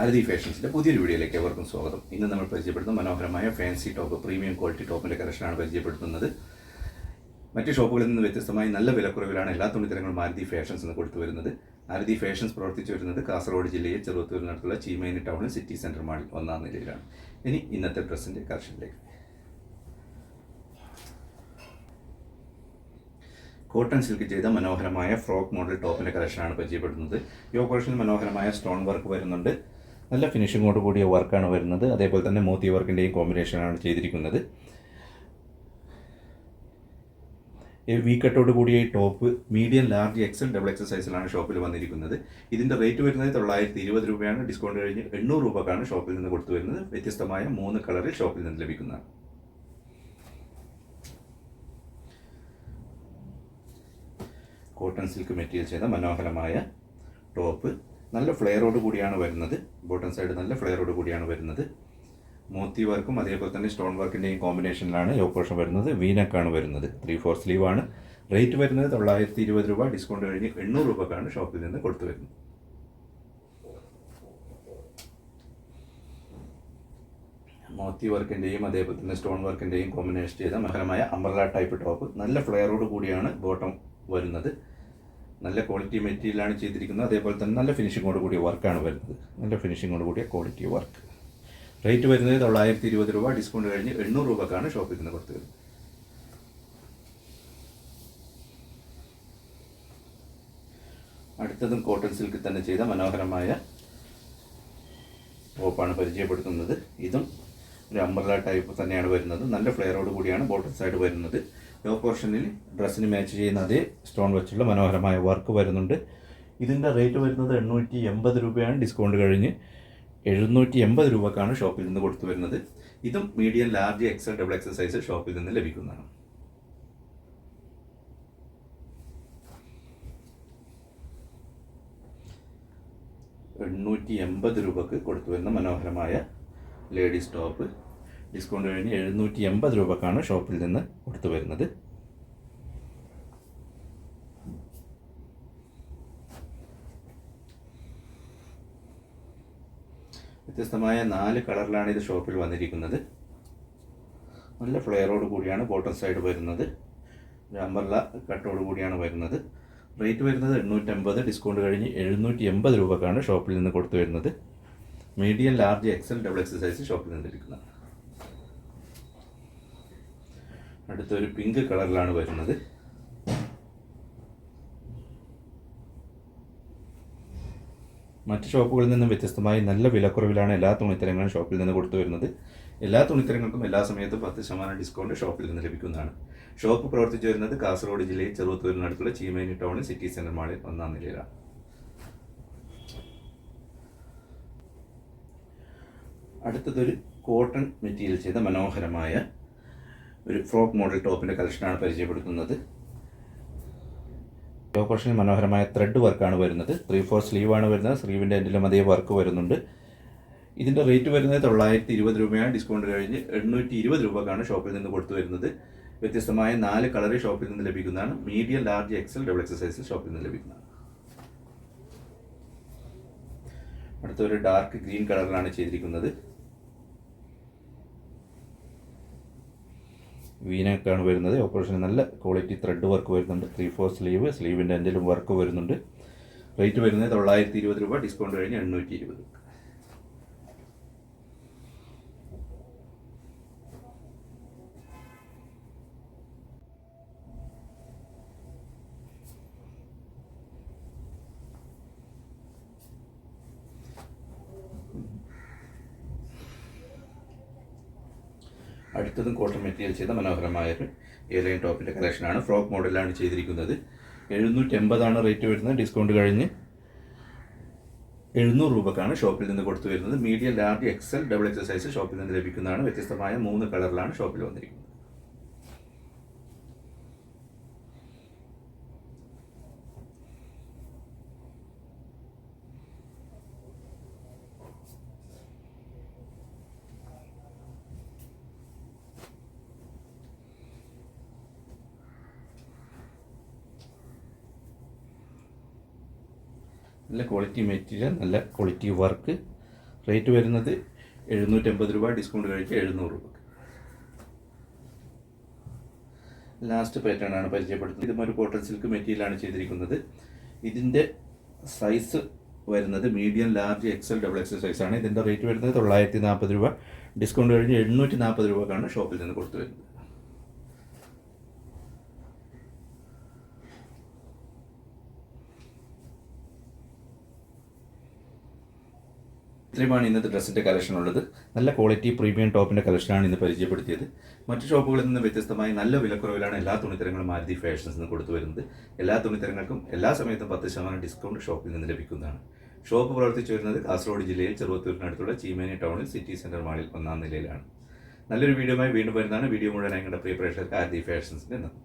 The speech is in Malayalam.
ആരതി ഫാഷൻസിന്റെ പുതിയൊരു വീഡിയോയിലേക്ക് എവർക്കും സ്വാഗതം. ഇന്ന് നമ്മൾ പരിചയപ്പെടുത്തുന്ന മനോഹരമായ ഫാൻസി ടോപ്പ് പ്രീമിയം ക്വാളിറ്റി ടോപ്പിന്റെ കളക്ഷനാണ് പരിചയപ്പെടുത്തുന്നത്. മറ്റ് ഷോപ്പുകളിൽ നിന്ന് വ്യത്യസ്തമായി നല്ല വിലക്കുറവിലാണ് എല്ലാ തുണിത്തരങ്ങളും ആരതി ഫാഷൻസ് എന്ന് കൊടുത്തു വരുന്നത്. ആരതി ഫാഷൻസ് പ്രവർത്തിച്ചു വരുന്നത് കാസർഗോഡ് ജില്ലയിൽ ചെറുത്തൂരിനടുത്തുള്ള ചീമേനി ടൗണിൽ സിറ്റി സെന്റർ മാളിൽ ഒന്നാം നിലയിലാണ്. ഇനി ഇന്നത്തെ ഡ്രസ്സിന്റെ കളക്ഷനിലേക്ക്. കോട്ടൺ സിൽക്ക് ചെയ്ത മനോഹരമായ ഫ്രോക്ക് മോഡൽ ടോപ്പിന്റെ കളക്ഷനാണ് പരിചയപ്പെടുന്നത്. ഈ ഓപ്പറേഷനിൽ മനോഹരമായ സ്റ്റോൺ വർക്ക് വരുന്നുണ്ട്. നല്ല ഫിനിഷിങ്ങോട് കൂടിയ വർക്കാണ് വരുന്നത്. അതേപോലെ തന്നെ മോത്തി വർക്കിന്റെയും കോമ്പിനേഷനാണ് ചെയ്തിരിക്കുന്നത്. വി കട്ടോട് കൂടിയ ഈ top medium large XL double XL സൈസിലാണ് ഷോപ്പിൽ വന്നിരിക്കുന്നത്. ഇതിന്റെ റേറ്റ് വരുന്നത് തൊള്ളായിരത്തി ഇരുപത് രൂപയാണ്. ഡിസ്കൗണ്ട് കഴിഞ്ഞ് എണ്ണൂറ് രൂപക്കാണ് ഷോപ്പിൽ നിന്ന് കൊടുത്തു വരുന്നത്. വ്യത്യസ്തമായ മൂന്ന് കളറിൽ ഷോപ്പിൽ നിന്ന് ലഭിക്കുന്നതാണ്. കോട്ടൺ സിൽക്ക് മെറ്റീരിയൽ ചെയ്ത മനോഹരമായ ടോപ്പ് നല്ല ഫ്ലെയറോട് കൂടിയാണ് വരുന്നത്. ബോട്ടം സൈഡ് നല്ല ഫ്ലെയറോട് കൂടിയാണ് വരുന്നത്. മോത്തി വർക്കും അതേപോലെ തന്നെ സ്റ്റോൺ വർക്കിന്റെയും കോമ്പിനേഷനിലാണ് ഓപ്പറേഷൻ വരുന്നത്. വീനക്കാണ് വരുന്നത്. ത്രീ ഫോർ സ്ലീവ് ആണ് റേറ്റ് വരുന്നത് തൊള്ളായിരത്തി ഇരുപത് രൂപ. ഡിസ്കൗണ്ട് കഴിഞ്ഞ് എണ്ണൂറ് രൂപക്കാണ് ഷോപ്പിൽ നിന്ന് കൊടുത്തു വരുന്നത്. മോത്തി വർക്കിന്റെയും അതേപോലെ തന്നെ സ്റ്റോൺ വർക്കിന്റെയും കോമ്പിനേഷൻ ചെയ്ത മനോഹരമായ അംബ്രല ടൈപ്പ് ടോപ്പ്. നല്ല ഫ്ലെയറോട് കൂടിയാണ് ബോട്ടം വരുന്നത്. നല്ല ക്വാളിറ്റി മെറ്റീരിയലാണ് ചെയ്തിരിക്കുന്നത്. അതേപോലെ തന്നെ നല്ല ഫിനിഷിങ്ങോട് കൂടിയ വർക്കാണ് വരുന്നത്. നല്ല ഫിനിഷിങ്ങോട് കൂടിയ ക്വാളിറ്റി വർക്ക് റേറ്റ് വരുന്നത് തൊള്ളായിരത്തി ഇരുപത് രൂപ ഡിസ്കൗണ്ട് കഴിഞ്ഞ് എണ്ണൂറ് രൂപക്കാണ് ഷോപ്പിൽ നിന്ന് കൊടുത്തത്. അടുത്തതും കോട്ടൺ സിൽക്ക് തന്നെ ചെയ്ത മനോഹരമായ ഓപ്പാണ് പരിചയപ്പെടുത്തുന്നത്. ഇതും ഒരു അംബ്രല ടൈപ്പ് തന്നെയാണ് വരുന്നത്. നല്ല ഫ്ലെയറോട് കൂടിയാണ് ബോട്ടം സൈഡ് വരുന്നത്. ലോ പോർഷനിൽ ഡ്രസ്സിന് മാച്ച് ചെയ്യുന്ന അതേ സ്റ്റോൺ വെച്ചുള്ള മനോഹരമായ വർക്ക് വരുന്നുണ്ട്. ഇതിന്റെ റേറ്റ് വരുന്നത് എണ്ണൂറ്റി എൺപത് രൂപയാണ്. ഡിസ്കൗണ്ട് കഴിഞ്ഞ് എഴുന്നൂറ്റി എൺപത് രൂപക്കാണ് ഷോപ്പിൽ നിന്ന് കൊടുത്തു വരുന്നത്. ഇതും medium large XL double XL size ഷോപ്പിൽ നിന്ന് ലഭിക്കുന്നതാണ്. എണ്ണൂറ്റി എൺപത് രൂപക്ക് കൊടുത്തു വരുന്ന മനോഹരമായ ലേഡീസ് ടോപ്പ് ഡിസ്കൗണ്ട് കഴിഞ്ഞ് എഴുന്നൂറ്റി എൺപത് രൂപക്കാണ് ഷോപ്പിൽ നിന്ന് കൊടുത്തു വരുന്നത്. വ്യത്യസ്തമായ നാല് കളറിലാണ് ഇത് ഷോപ്പിൽ വന്നിരിക്കുന്നത്. നല്ല ഫ്ലെയറോട് കൂടിയാണ് ബോട്ടം സൈഡ് വരുന്നത്. അമ്പർല കട്ടോട് കൂടിയാണ് വരുന്നത്. റേറ്റ് വരുന്നത് എണ്ണൂറ്റമ്പത് ഡിസ്കൗണ്ട് കഴിഞ്ഞ് എഴുന്നൂറ്റി എൺപത് രൂപക്കാണ് ഷോപ്പിൽ നിന്ന് കൊടുത്തു വരുന്നത്. Medium large XL double XL size ഷോപ്പിൽ നിന്ന് ലഭിക്കുന്നതാണ് അടുത്തൊരു പിങ്ക് കളറിലാണ് വരുന്നത്. മറ്റ് ഷോപ്പുകളിൽ നിന്നും വ്യത്യസ്തമായി നല്ല വിലക്കുറവിലാണ് എല്ലാ തുണിത്തരങ്ങളും ഷോപ്പിൽ നിന്ന് കൊടുത്തു വരുന്നത്. എല്ലാ തുണിത്തരങ്ങൾക്കും എല്ലാ സമയത്തും പത്ത് ശതമാനം ഡിസ്കൗണ്ട് ഷോപ്പിൽ നിന്ന് ലഭിക്കുന്നതാണ്. ഷോപ്പ് പ്രവർത്തിച്ചു വരുന്നത് കാസർഗോഡ് ജില്ലയിൽ ചെറുത്തൂരിനടുത്തുള്ള ചീമേനി ടൗണിൽ സിറ്റി സെന്റർ മാളിൽ ഒന്നാം നിലയിലാണ്. അടുത്തതൊരു കോട്ടൺ മെറ്റീരിയൽ ചെയ്ത മനോഹരമായ ഒരു ഫ്രോക്ക് മോഡൽ ടോപ്പിന്റെ കളക്ഷനാണ് പരിചയപ്പെടുത്തുന്നത്. കളക്ഷൻ മനോഹരമായ ത്രെഡ് വർക്കാണ് വരുന്നത്. ത്രീ ഫോർ സ്ലീവാണ് വരുന്നത്. സ്ലീവിന്റെ എൻഡിലും അതേ വർക്ക് വരുന്നുണ്ട്. ഇതിന്റെ റേറ്റ് വരുന്നത് തൊള്ളായിരത്തി ഇരുപത് രൂപയാണ്. ഡിസ്കൗണ്ട് കഴിഞ്ഞ് എണ്ണൂറ്റി ഇരുപത് രൂപക്കാണ് ഷോപ്പിൽ നിന്ന് കൊടുത്തു വരുന്നത്. വ്യത്യസ്തമായ നാല് കളറിൽ ഷോപ്പിൽ നിന്ന് ലഭിക്കുന്നതാണ്. Medium large XL double XL size ഷോപ്പിൽ നിന്ന് ലഭിക്കുന്നതാണ്. അടുത്തൊരു ഡാർക്ക് ഗ്രീൻ കളറിലാണ് ചെയ്തിരിക്കുന്നത്. വീനക്കാണ് വരുന്നത്. ഓപ്പറേഷൻ നല്ല ക്വാളിറ്റി ത്രെഡ് വർക്ക് വരുന്നുണ്ട്. ത്രീ ഫോർ സ്ലീവ് സ്ലീവിന്റെ എന്തെങ്കിലും വർക്ക് വരുന്നുണ്ട്. റേറ്റ് വരുന്നത് തൊള്ളായിരത്തി ഇരുപത് രൂപ. ഡിസ്കൗണ്ട് കഴിഞ്ഞ് എണ്ണൂറ്റി ഇരുപത്. അടുത്തതും കോട്ടൺ മെറ്റീരിയൽ ചെയ്ത മനോഹരമായ ഒരു എയർലൈൻ ടോപ്പിന്റെ കളക്ഷനാണ്. ഫ്രോക്ക് മോഡലാണ് ചെയ്തിരിക്കുന്നത്. എഴുന്നൂറ്റി എൺപതാണ് റേറ്റ് വരുന്നത്. ഡിസ്കൗണ്ട് കഴിഞ്ഞ് എഴുന്നൂറ് രൂപക്കാണ് ഷോപ്പിൽ നിന്ന് കൊടുത്തു വരുന്നത്. Medium large XL double XL size ഷോപ്പിൽ നിന്ന് ലഭിക്കുന്നതാണ്. വ്യത്യസ്തമായ മൂന്ന് കളറിലാണ് ഷോപ്പിൽ വന്നിരിക്കുന്നത്. നല്ല ക്വാളിറ്റി മെറ്റീരിയൽ നല്ല ക്വാളിറ്റി വർക്ക് റേറ്റ് വരുന്നത് എഴുന്നൂറ്റമ്പത് രൂപ ഡിസ്കൗണ്ട് കഴിച്ച് എഴുന്നൂറ് രൂപ. ലാസ്റ്റ് പാറ്റേൺ ആണ് പരിചയപ്പെടുത്തുന്നത്. ഇതും ഒരു കോട്ടൺ സിൽക്ക് മെറ്റീരിയലാണ് ചെയ്തിരിക്കുന്നത്. ഇതിന്റെ സൈസ് വരുന്നത് medium large XL double XL സൈസാണ് ഇതിന്റെ റേറ്റ് വരുന്നത് തൊള്ളായിരത്തി നാൽപ്പത് രൂപ. ഡിസ്കൗണ്ട് കഴിഞ്ഞ് എണ്ണൂറ്റി നാൽപ്പത് രൂപക്കാണ് ഷോപ്പിൽ നിന്ന് കൊടുത്തു വരുന്നത്. ഇത്രയുമാണ് ഇന്നത്തെ ഡ്രസ്സിന്റെ കളക്ഷൻ ഉള്ളത്. നല്ല ക്വാളിറ്റി പ്രീമിയം ടോപ്പിന്റെ കളക്ഷനാണ് ഇന്ന് പരിചയപ്പെടുത്തിയത്. മറ്റു ഷോപ്പുകളിൽ നിന്ന് വ്യത്യസ്തമായി നല്ല വിലക്കുറവിലാണ് എല്ലാ തുണിത്തരങ്ങളും മാരുതി ഫാഷൻസ് നിന്ന് കൊടുത്തു വരുന്നത്. എല്ലാ തുണിത്തരങ്ങൾക്കും എല്ലാ സമയത്തും പത്ത് ശതമാനം ഡിസ്കൗണ്ട് ഷോപ്പിൽ നിന്ന് ലഭിക്കുന്നതാണ്. ഷോപ്പ് പ്രവർത്തിച്ചു വരുന്നത് കാസർഗോഡ് ജില്ലയിൽ ചെറുവത്തൂരിനടുത്തുള്ള ചീമേനി ടൗണിൽ സിറ്റി സെന്റർ മാളിൽ ഒന്നാം നിലയിലാണ്. നല്ലൊരു വീഡിയോയുമായി വീണ്ടും വരുന്നതാണ്. വീഡിയോ മുഴുവൻ ഞങ്ങളുടെ പ്രിയ പ്രേക്ഷകർക്ക് ആർദി ഫാഷൻസിന്റെ നന്ദി.